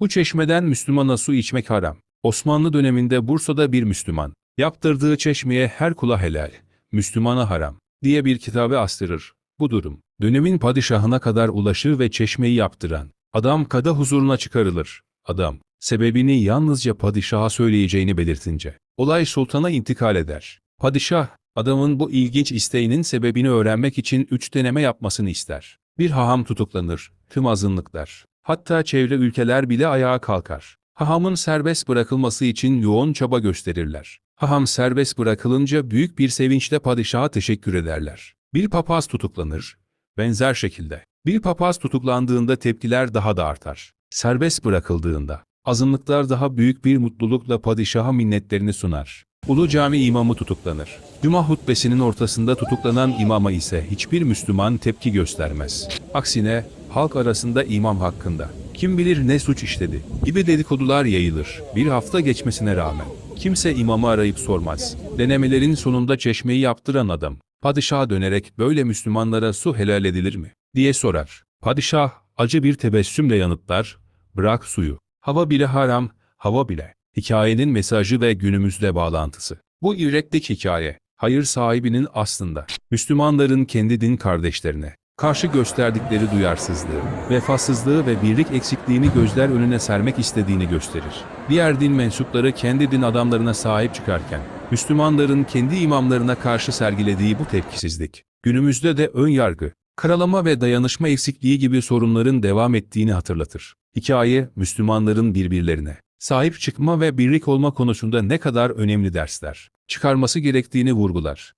Bu çeşmeden Müslümana su içmek haram. Osmanlı döneminde Bursa'da bir Müslüman, yaptırdığı çeşmeye her kula helal, Müslümana haram diye bir kitabı astırır. Bu durum, dönemin padişahına kadar ulaşır ve çeşmeyi yaptıran, adam kada huzuruna çıkarılır. Adam, sebebini yalnızca padişaha söyleyeceğini belirtince, olay sultana intikal eder. Padişah, adamın bu ilginç isteğinin sebebini öğrenmek için üç deneme yapmasını ister. Bir haham tutuklanır, tüm azınlıklar, hatta çevre ülkeler bile ayağa kalkar. Hahamın serbest bırakılması için yoğun çaba gösterirler. Haham serbest bırakılınca büyük bir sevinçle padişaha teşekkür ederler. Bir papaz tutuklanır. Benzer şekilde. Bir papaz tutuklandığında tepkiler daha da artar. Serbest bırakıldığında azınlıklar daha büyük bir mutlulukla padişaha minnetlerini sunar. Ulu Cami imamı tutuklanır. Cuma hutbesinin ortasında tutuklanan imama ise hiçbir Müslüman tepki göstermez. Aksine halk arasında imam hakkında kim bilir ne suç işledi gibi dedikodular yayılır. Bir hafta geçmesine rağmen kimse imamı arayıp sormaz. Denemelerin sonunda çeşmeyi yaptıran adam padişaha dönerek böyle Müslümanlara su helal edilir mi diye sorar. Padişah acı bir tebessümle yanıtlar, bırak suyu. Hava bile haram, hava bile. Hikayenin mesajı ve günümüzle bağlantısı. Bu yüreklik hikaye, hayır sahibinin aslında Müslümanların kendi din kardeşlerine karşı gösterdikleri duyarsızlığı, vefasızlığı ve birlik eksikliğini gözler önüne sermek istediğini gösterir. Diğer din mensupları kendi din adamlarına sahip çıkarken, Müslümanların kendi imamlarına karşı sergilediği bu tepkisizlik, günümüzde de ön yargı, karalama ve dayanışma eksikliği gibi sorunların devam ettiğini hatırlatır. Hikaye, Müslümanların birbirlerine sahip çıkma ve birlik olma konusunda ne kadar önemli dersler çıkarması gerektiğini vurgular.